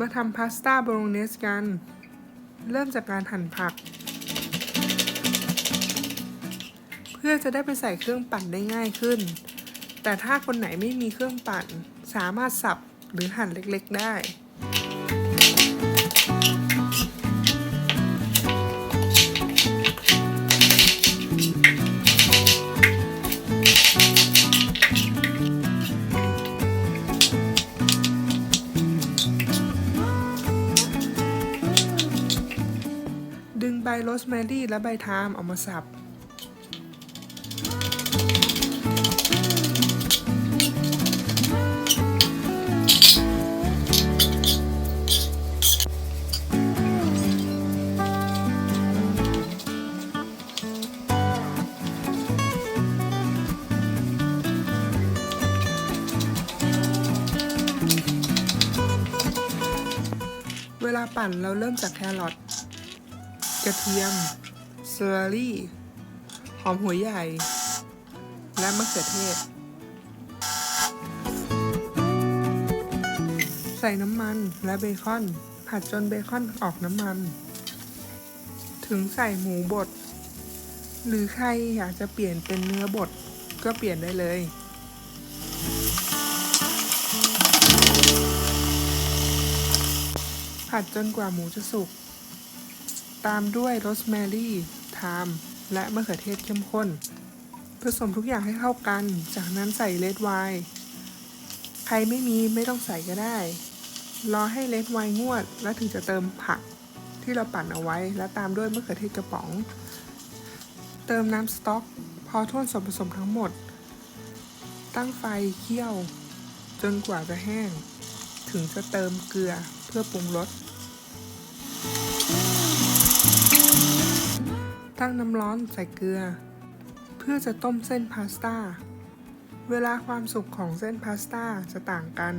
มาทำพาสต้าโบโลเนสกัน เริ่มจากการหั่นผัก เพื่อจะได้ไปใส่เครื่องปั่นได้ง่ายขึ้น แต่ถ้าคนไหนไม่มีเครื่องปั่น สามารถสับหรือหั่นเล็กๆได้ ดึงใบโรสแมรี่และใบไทม์ออกมาสับ เวลาปั่นเราเริ่มจากแครอท กระเทียมเซอร์รี่ หอมหัวใหญ่ และมะเขือเทศ ใส่น้ำมันและเบคอน ผัดจนเบคอนออกน้ำมัน ถึงใส่หมูบด หรือใครอยากจะเปลี่ยนเป็นเนื้อบด ก็เปลี่ยนได้เลยผัดจนกว่าหมูจะสุก ตามด้วยโรสแมรี่ไทม์และมะเขือเทศเข้มข้น ผสมทุกอย่างให้เข้ากัน จากนั้นใส่เลดไวน์ใครไม่มีไม่ต้องใส่ก็ได้ รอให้เลดไวน์งวด แล้วถึงจะเติมผักที่เราปั่นเอาไว้ และตามด้วยมะเขือเทศกระป๋อง เติมน้ำสต๊อก พอท่วนส่วนผสมทั้งหมด ตั้งไฟเคี่ยว จนกว่าจะแห้ง ถึงจะเติมเกลือเพื่อปรุงรส ตั้งน้ำร้อนใส่เกลือ เพื่อจะต้มเส้นพาสต้า เวลาความสุกของเส้นพาสต้าจะต่างกัน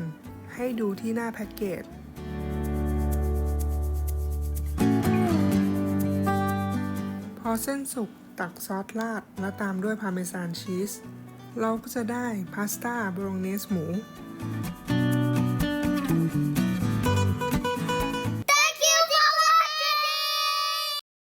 ให้ดูที่หน้าแพ็กเกจพอเส้นสุกตักซอสราดและตามด้วยพาเมซานชีส เราก็จะได้พาสต้าโบโลเนสหมู